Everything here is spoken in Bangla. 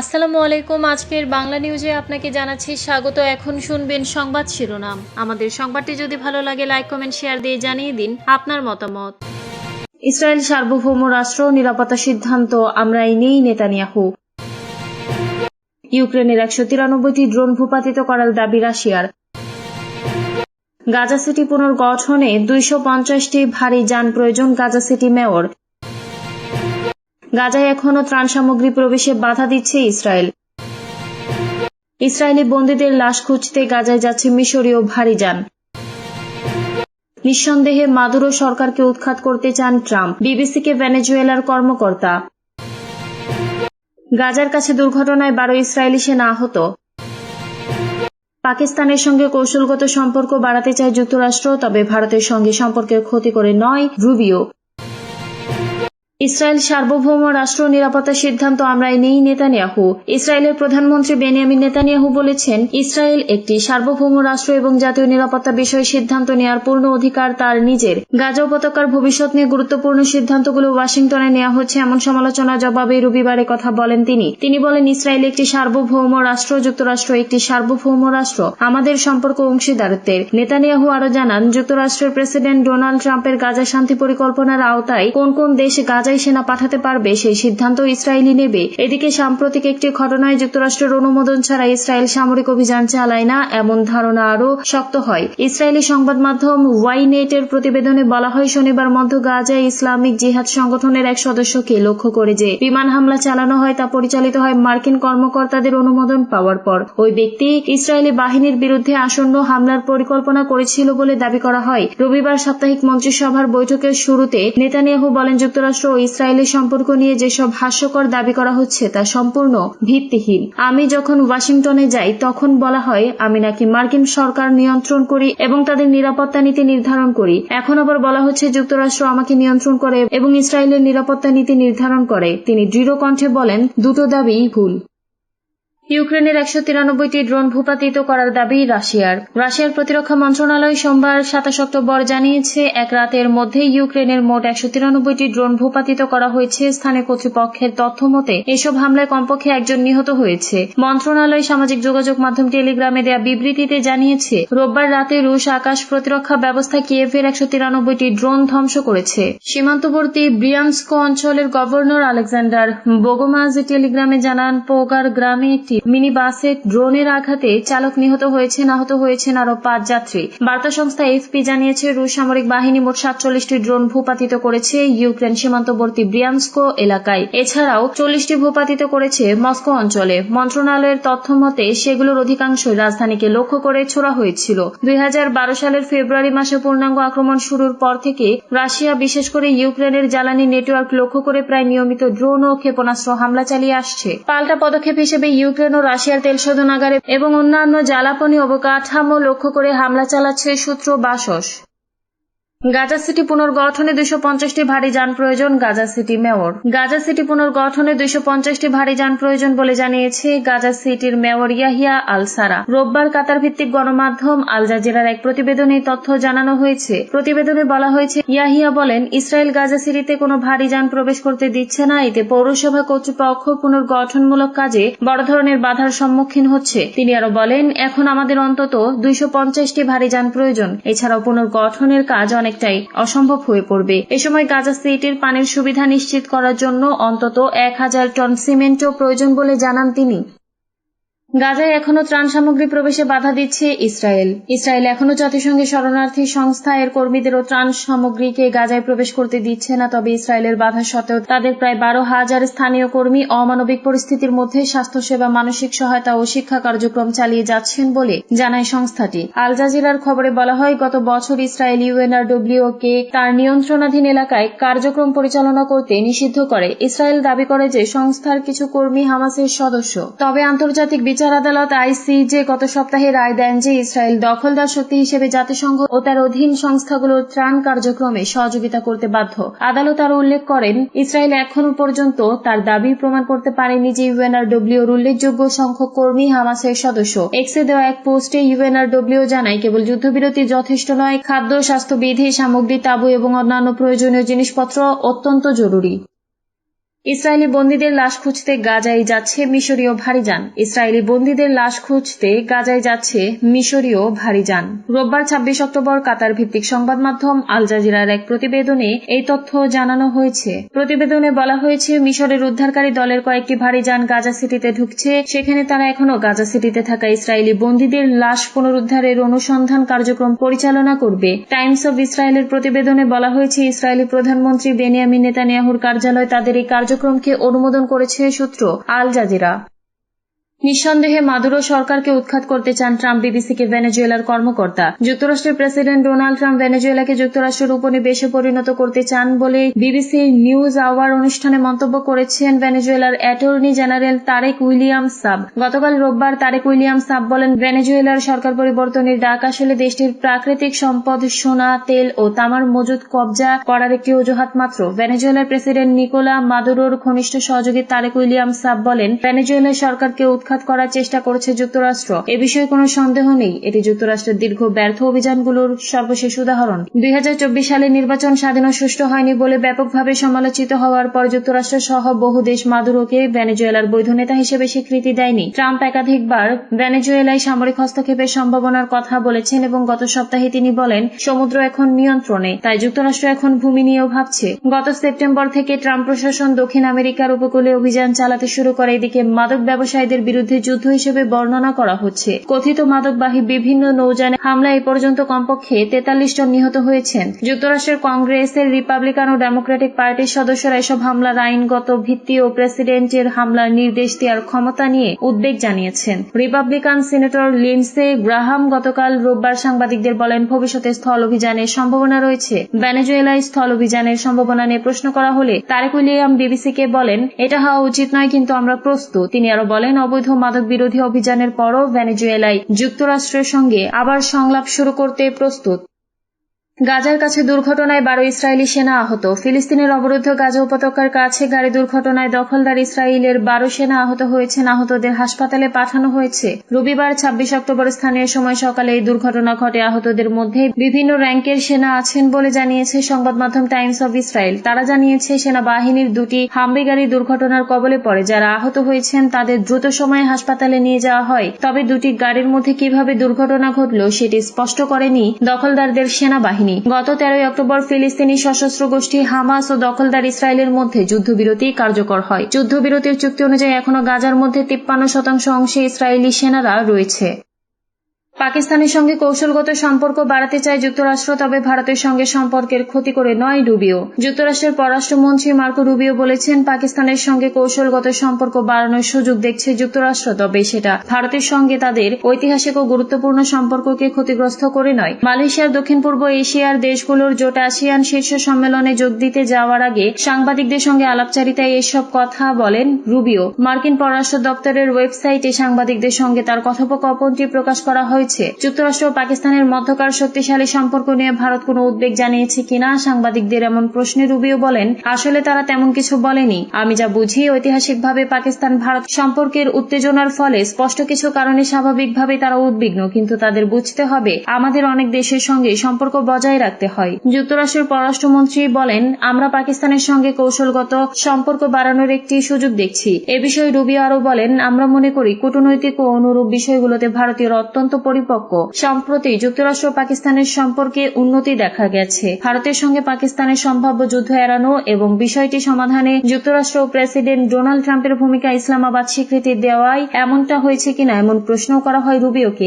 আসসালামু আলাইকুম। আজকের বাংলা নিউজে আপনাকে জানাচ্ছি স্বাগত। এখন শুনবেন সংবাদ শিরোনাম। আমাদের সংবাদটি যদি ভালো লাগে লাইক কমেন্ট শেয়ার দিয়ে জানিয়ে দিন আপনার মতামত। ইসরায়েল সার্বভৌম রাষ্ট্র নিরাপত্তা সিদ্ধান্ত আমরাই নেই নেতানিয়াহু। ইউক্রেনের একশো তিরানব্বইটি ড্রোন ভূপাতিত করার দাবি রাশিয়ার। গাজা সিটি পুনর্গঠনে দুইশো পঞ্চাশটি ভারী যান প্রয়োজন গাজা সিটি মেয়র। গাজায় এখনও ত্রাণ সামগ্রী প্রবেশে বাধা দিচ্ছে ইসরায়েল। ইসরায়েলি বন্দীদের লাশ খুঁজতে গাজায় যাচ্ছে মিশরীয় ভারী যান। নিঃসন্দেহে মাদুরো সরকারকে উৎখাত করতে চান ট্রাম্প, বিবিসিকে ভেনেজুয়েলার কর্মকর্তা। গাজার কাছে দুর্ঘটনায় বারো ইসরায়েলি সেনা আহত। পাকিস্তানের সঙ্গে কৌশলগত সম্পর্ক বাড়াতে চায় যুক্তরাষ্ট্র, তবে ভারতের সঙ্গে সম্পর্কের ক্ষতি করে নয় রুবিও। ইসরায়েল সার্বভৌম রাষ্ট্র নিরাপত্তা সিদ্ধান্ত আমরাই নেই, নেতানিয়াহু। ইসরায়েলের প্রধানমন্ত্রী বেনিয়ামিন নেতানিয়াহু বলেছেন, ইসরায়েল একটি সার্বভৌম রাষ্ট্র এবং জাতীয় নিরাপত্তা বিষয়ে সিদ্ধান্ত নেওয়ার পূর্ণ অধিকার তার নিজের। গাজা উপত্যকার ভবিষ্যৎ নিয়ে গুরুত্বপূর্ণ সিদ্ধান্তগুলো ওয়াশিংটনে নেওয়া হচ্ছে এমন সমালোচনার জবাবে রবিবারে কথা বলেন তিনি। তিনি বলেন, ইসরায়েল একটি সার্বভৌম রাষ্ট্র, যুক্তরাষ্ট্র একটি সার্বভৌম রাষ্ট্র, আমাদের সম্পর্ক অংশীদারত্বের। নেতানিয়াহু আরও জানান, যুক্তরাষ্ট্রের প্রেসিডেন্ট ডোনাল্ড ট্রাম্পের গাজা শান্তি পরিকল্পনার আওতায় কোন কোন দেশ গাজায় সেনা পাঠাতে পারবে, সেই সিদ্ধান্ত ইসরায়েলই নেবে। এদিকে সাম্প্রতিক একটি ঘটনায় যুক্তরাষ্ট্রের অনুমোদন ছাড়া ইসরায়েল সামরিক অভিযান চালায় না, এমন ধারণা আরও শক্ত হয়। ইসরায়েলি সংবাদ মাধ্যম ওয়াইনেট এর প্রতিবেদনে বলা হয়, শনিবার মধ্য গাজায় ইসলামিক জিহাদ সংগঠনের এক সদস্যকে লক্ষ্য করে যে বিমান হামলা চালানো হয়, তা পরিচালিত হয় মার্কিন কর্মকর্তাদের অনুমোদন পাওয়ার পর। ওই ব্যক্তি ইসরায়েলি বাহিনীর বিরুদ্ধে আসন্ন হামলার পরিকল্পনা করেছিল বলে দাবি করা হয়। রবিবার সাপ্তাহিক মন্ত্রিসভার বৈঠকের শুরুতে নেতানিয়াহু বলেন, যুক্তরাষ্ট্র ইসরায়েলের সম্পর্ক নিয়ে যেসব হাস্যকর দাবি করা হচ্ছে তা সম্পূর্ণ ভিত্তিহীন। আমি যখন ওয়াশিংটনে যাই, তখন বলা হয়, আমি নাকি মার্কিন সরকার নিয়ন্ত্রণ করি এবং তাদের নিরাপত্তা নীতি নির্ধারণ করি। এখন আবার বলা হচ্ছে, যুক্তরাষ্ট্র আমাকে নিয়ন্ত্রণ করে এবং ইসরায়েলের নিরাপত্তা নীতি নির্ধারণ করে। তিনি দৃঢ় কণ্ঠে বলেন, দুটো দাবি ভুল। ইউক্রেনের একশো তিরানব্বইটি ড্রোন ভূপাতিত করার দাবি রাশিয়ার। রাশিয়ার প্রতিরক্ষা মন্ত্রণালয় সোমবার সাতাশ অক্টোবর জানিয়েছে, এক রাতের মধ্যে ইউক্রেনের মোট একশো তিরানব্বইটি ড্রোন ভূপাতিত করা হয়েছে। স্থানীয় কর্তৃপক্ষের তথ্য মতে, এসব হামলায় কমপক্ষে একজন নিহত হয়েছে। মন্ত্রণালয় সামাজিক যোগাযোগ মাধ্যম টেলিগ্রামে দেয়া বিবৃতিতে জানিয়েছে, রোববার রাতে রুশ আকাশ প্রতিরক্ষা ব্যবস্থা কিয়েভের একশো তিরানব্বইটি ড্রোন ধ্বংস করেছে। সীমান্তবর্তী ব্রিয়ান্স্ক অঞ্চলের গভর্নর আলেকজান্ডার বোগোমাজ টেলিগ্রামে জানান, পোগার গ্রামে একটি মিনি বাসে ড্রোনের আঘাতে চালক নিহত হয়েছেন, আহত হয়েছেন আরও পাঁচ যাত্রী। বার্তা সংস্থা এফপি জানিয়েছে, রুশ সামরিক বাহিনী মোট সাতচল্লিশটি ড্রোন ভূপাতিত করেছে ইউক্রেন সীমান্তবর্তী ব্রিয়ান্স্কো এলাকায়। এছাড়াও চল্লিশটি ভূপাতিত করেছে মস্কো অঞ্চলে। মন্ত্রণালয়ের তথ্য মতে সেগুলোর অধিকাংশই রাজধানীকে লক্ষ্য করে ছোড়া হয়েছিল। দুই হাজার বারো সালের ফেব্রুয়ারি মাসে পূর্ণাঙ্গ আক্রমণ শুরুর পর থেকে রাশিয়া, বিশেষ করে ইউক্রেনের জ্বালানি নেটওয়ার্ক লক্ষ্য করে প্রায় নিয়মিত ড্রোন ও ক্ষেপণাস্ত্র হামলা চালিয়ে আসছে। পাল্টা পদক্ষেপ হিসেবে ইউক্রেন ও রাশিয়ার তেল শোধনাগারে এবং অন্যান্য জ্বালাপনি অবকাঠামো লক্ষ্য করে হামলা চালাচ্ছে সূত্র বাসস। গাজা সিটি পুনর্গঠনে দুইশো পঞ্চাশটি ভারী যান প্রয়োজন, Gaza city mayor. Gaza city পুনর্গঠনে দুইশো পঞ্চাশটি ভারী যান প্রয়োজন বলে জানিয়েছে গাজা সিটির মেয়র ইয়াহিয়া আল সারা রোববার কাতার ভিত্তিক গণমাধ্যম আল জাজিরার এক প্রতিবেদনে তথ্য জানানো হয়েছে। প্রতিবেদনে বলা হয়েছে, ইয়াহিয়া বলেন, ইসরায়েল গাজা সিটিতে কোনো ভারী যান প্রবেশ করতে দিচ্ছে না, এতে পৌরসভা কর্তৃপক্ষ পুনর্গঠনমূলক কাজে বড় ধরনের বাধার সম্মুখীন হচ্ছে। তিনি আরও বলেন, এখন আমাদের অন্তত দুইশো পঞ্চাশটি ভারী যান প্রয়োজন। এছাড়াও পুনর্গঠনের কাজ অনেক অনেকটাই অসম্ভব হয়ে পড়বে। এ সময় গাজা সিটির পানির সুবিধা নিশ্চিত করার জন্য অন্তত এক হাজার টন সিমেন্টও প্রয়োজন বলে জানান তিনি। গাজায় এখনও ত্রাণ সামগ্রী প্রবেশে বাধা দিচ্ছে ইসরায়েল। ইসরায়েল এখনও জাতিসংঘের শরণার্থী সংস্থা এর কর্মীদেরও ত্রাণ সামগ্রীকে গাজায় প্রবেশ করতে দিচ্ছে না, তবে ইসরায়েলের বাধা সত্ত্বেও তাদের প্রায় বারো হাজার স্থানীয় কর্মী অমানবিক পরিস্থিতির মধ্যে স্বাস্থ্যসেবা, মানসিক সহায়তা ও শিক্ষা কার্যক্রম চালিয়ে যাচ্ছেন বলে জানায় সংস্থাটি। আল জাজিরার খবরে বলা হয়, গত বছর ইসরায়েল ইউএনআরডব্লিউ কে তার নিয়ন্ত্রণাধীন এলাকায় কার্যক্রম পরিচালনা করতে নিষিদ্ধ করে। ইসরায়েল দাবি করে যে সংস্থার কিছু কর্মী হামাসের সদস্য। তবে আন্তর্জাতিক বিচার আদালত আইসিজে গত সপ্তাহে রায় দেন যে ইসরায়েল দখলদার শক্তি হিসেবে জাতিসংঘ ও তার অধীন সংস্থাগুলোর ত্রাণ কার্যক্রমে সহযোগিতা করতে বাধ্য। আদালত আরও উল্লেখ করেন, ইসরায়েল এখনও পর্যন্ত তার দাবি প্রমাণ করতে পারেনি যে ইউএনআরডব্লিউর উল্লেখযোগ্য সংখ্যক কর্মী হামাসের সদস্য। এক্সে দেওয়া এক পোস্টে ইউএনআরডব্লিউ জানায়, কেবল যুদ্ধবিরতি যথেষ্ট নয়, খাদ্য, স্বাস্থ্যবিধি, সামগ্রী, তাবু এবং অন্যান্য প্রয়োজনীয় জিনিসপত্র অত্যন্ত জরুরি। ইসরায়েলি বন্দীদের লাশ খুঁজতে গাজায় যাচ্ছে মিশরীয় ভারীযান ইসরায়েলি বন্দীদের লাশ খুঁজতে গাজায় যাচ্ছে মিশরীয় ভারীযান রোববার ছাব্বিশ অক্টোবর কাতার ভিত্তিক সংবাদ মাধ্যম আল জাজিরার এক প্রতিবেদনে এই তথ্য জানানো হয়েছে। প্রতিবেদনে বলা হয়েছে, মিশরের উদ্ধারকারী দলের কয়েকটি ভারী যান গাজা সিটিতে ঢুকছে। সেখানে তারা এখনও গাজা সিটিতে থাকা ইসরায়েলি বন্দীদের লাশ পুনরুদ্ধারের অনুসন্ধান কার্যক্রম পরিচালনা করবে। টাইমস অব ইসরায়েলের প্রতিবেদনে বলা হয়েছে, ইসরায়েলি প্রধানমন্ত্রী বেনিয়ামিন নেতানিয়াহুর কার্যালয় তাদের এই কার্যক্রমকে অনুমোদন করেছে সূত্র আল জাজিরা। নিঃসন্দেহে মাদুরো সরকারকে উৎখাত করতে চান ট্রাম্প বিবিসিকে ভেনেজুয়েলার কর্মকর্তা। যুক্তরাষ্ট্রের প্রেসিডেন্ট ডোনাল্ড ট্রাম্প ভেনেজুয়েলাকে যুক্তরাষ্ট্রের উপনিবেশে পরিণত করতে চান বলে বিবিসি নিউজ আওয়ার অনুষ্ঠানে মন্তব্য করেছেন ভেনেজুয়েলার attorney general Tarek William Saab. গতকাল রোববার তারেক উইলিয়াম সাব বলেন, ভেনেজুয়েলার সরকার পরিবর্তনের ডাক আসলে দেশটির প্রাকৃতিক সম্পদ, সোনা, তেল ও তামার মজুদ কবজা করার একটি অজুহাত মাত্র। ভেনেজুয়েলার প্রেসিডেন্ট নিকোলা মাদুরোর ঘনিষ্ঠ সহযোগী তারেক উইলিয়াম সাব বলেন, ভেনেজুয়েলার সরকারকে উৎখাত করার চেষ্টা করেছে যুক্তরাষ্ট্র। এ বিষয়ে কোনো সন্দেহ নেই। এটি যুক্তরাষ্ট্রের দীর্ঘ ব্যর্থ অভিযানগুলোর সর্বশেষ উদাহরণ। দুই সালের নির্বাচন স্বাধীন ও সুষ্ঠু হয়নি বলে ব্যাপকভাবে সমালোচিত হওয়ার পর যুক্তরাষ্ট্র সহ বহু দেশ মাদুরোকে ভেনেজুয়েলার বৈধ নেতা হিসেবে স্বীকৃতি দেয়নি। ট্রাম্প একাধিকবার ভেনেজুয়েলায় সামরিক হস্তক্ষেপের সম্ভাবনার কথা বলেছেন এবং গত সপ্তাহে তিনি বলেন, সমুদ্র এখন নিয়ন্ত্রণে, তাই যুক্তরাষ্ট্র এখন ভূমি নিয়েও ভাবছে। গত সেপ্টেম্বর থেকে ট্রাম্প প্রশাসন দক্ষিণ আমেরিকার উপকূলে অভিযান চালাতে শুরু করে। এদিকে মাদক ব্যবসায়ীদের বিরুদ্ধে যুদ্ধ হিসেবে বর্ণনা করা হচ্ছে। কথিত মাদকবাহী বিভিন্ন নৌযানে হামলা এ পর্যন্ত কমপক্ষে তেতাল্লিশ জন নিহত হয়েছেন। যুক্তরাষ্ট্রের কংগ্রেসের রিপাবলিকান ও ডেমোক্রেটিক পার্টির সদস্যরা এসব হামলার আইনগত ভিত্তি ও প্রেসিডেন্টের হামলার নির্দেশ দেওয়ার ক্ষমতা নিয়ে উদ্বেগ জানিয়েছেন। রিপাবলিকান সিনেটর লিন্সে গ্রাহাম গতকাল রোববার সাংবাদিকদের বলেন, ভবিষ্যতে স্থল অভিযানের সম্ভাবনা রয়েছে। ভেনেজুয়েলায় স্থল অভিযানের সম্ভাবনা নিয়ে প্রশ্ন করা হলে তারেক উইলিয়াম বিবিসিকে বলেন, এটা হওয়া উচিত নয়, কিন্তু আমরা প্রস্তুত। তিনি আরও বলেন, অবৈধ মাদক বিরোধী অভিযানের পরও ভেনেজুয়েলায় যুক্তরাষ্ট্রের সঙ্গে আবার সংলাপ শুরু করতে প্রস্তুত। গাজার কাছে দুর্ঘটনায় বারো ইসরায়েলি সেনা আহত। ফিলিস্তিনের অবরুদ্ধ গাজা উপত্যকার কাছে গাড়ি দুর্ঘটনায় দখলদার ইসরায়েলের বারো সেনা আহত হয়েছেন আহতদের হাসপাতালে পাঠানো হয়েছে। রবিবার ছাব্বিশ অক্টোবর স্থানীয় সময় সকালে এই দুর্ঘটনা ঘটে। আহতদের মধ্যে বিভিন্ন র্যাঙ্কের সেনা আছেন বলে জানিয়েছে সংবাদ মাধ্যম টাইমস অব ইসরায়েল। তারা জানিয়েছে, সেনাবাহিনীর দুটি হাম্বি গাড়ি দুর্ঘটনার কবলে পড়ে। যারা আহত হয়েছেন, তাদের দ্রুত সময়ে হাসপাতালে নিয়ে যাওয়া হয়। তবে দুটি গাড়ির মধ্যে কীভাবে দুর্ঘটনা ঘটল, সেটি স্পষ্ট করেনি দখলদারদের সেনাবাহিনী। বাহিনী। গত তেরোই অক্টোবর ফিলিস্তিনি সশস্ত্র গোষ্ঠী হামাস ও দখলদার ইসরায়েলের মধ্যে যুদ্ধবিরতি কার্যকর হয়। যুদ্ধবিরতির চুক্তি অনুযায়ী এখনও গাজার মধ্যে তিপ্পান্ন শতাংশ অংশে ইসরায়েলি সেনারা রয়েছে। পাকিস্তানের সঙ্গে কৌশলগত সম্পর্ক বাড়াতে চায় যুক্তরাষ্ট্র, তবে ভারতের সঙ্গে সম্পর্কের ক্ষতি করে নয় রুবিও। যুক্তরাষ্ট্রের পররাষ্ট্রমন্ত্রী মার্কো রুবিও বলেছেন, পাকিস্তানের সঙ্গে কৌশলগত সম্পর্ক বাড়ানোর সুযোগ দেখছে যুক্তরাষ্ট্র, তবে সেটা ভারতের সঙ্গে তাদের ঐতিহাসিক ও গুরুত্বপূর্ণ সম্পর্ককে ক্ষতিগ্রস্ত করে নয়। মালয়েশিয়ার দক্ষিণ পূর্ব এশিয়ার দেশগুলোর জোট আসিয়ান শীর্ষ সম্মেলনে যোগ দিতে যাওয়ার আগে সাংবাদিকদের সঙ্গে আলাপচারিতায় এসব কথা বলেন রুবিও। মার্কিন পররাষ্ট্র দপ্তরের ওয়েবসাইটে সাংবাদিকদের সঙ্গে তার কথোপকথনটি প্রকাশ করা হয়েছে। হয়েছে। যুক্তরাষ্ট্র ও পাকিস্তানের মধ্যকার শক্তিশালী সম্পর্ক নিয়ে ভারত কোনো উদ্বেগ জানিয়েছে কিনা, সাংবাদিকদের এমন প্রশ্নে রুবিও বলেন, আসলে তারা তেমন কিছু বলেনি। আমি যা বুঝি, ঐতিহাসিকভাবে পাকিস্তান ভারত সম্পর্কের উত্তেজনার ফলে স্পষ্ট কিছু কারণে স্বাভাবিকভাবে তারা উদ্বিগ্ন, কিন্তু তাদের বুঝতে হবে, আমাদের অনেক দেশের সঙ্গে সম্পর্ক বজায় রাখতে হয়। যুক্তরাষ্ট্রের পররাষ্ট্রমন্ত্রী বলেন, আমরা পাকিস্তানের সঙ্গে কৌশলগত সম্পর্ক বাড়ানোর একটি সুযোগ দেখছি। এ বিষয়ে রুবিও আরও বলেন, আমরা মনে করি কূটনৈতিক ও অনুরূপ বিষয়গুলোতে ভারতীয় অত্যন্ত পরিপক্ক। সম্প্রতি যুক্তরাষ্ট্র পাকিস্তানের সম্পর্কে উন্নতি দেখা গেছে। ভারতের সঙ্গে পাকিস্তানের সম্ভাব্য যুদ্ধ এড়ানো এবং বিষয়টি সমাধানে যুক্তরাষ্ট্র প্রেসিডেন্ট ডোনাল্ড ট্রাম্পের ভূমিকা ইসলামাবাদ স্বীকৃতি দেওয়ায় এমনটা হয়েছে কিনা এমন প্রশ্ন করা হয় রুবিওকে।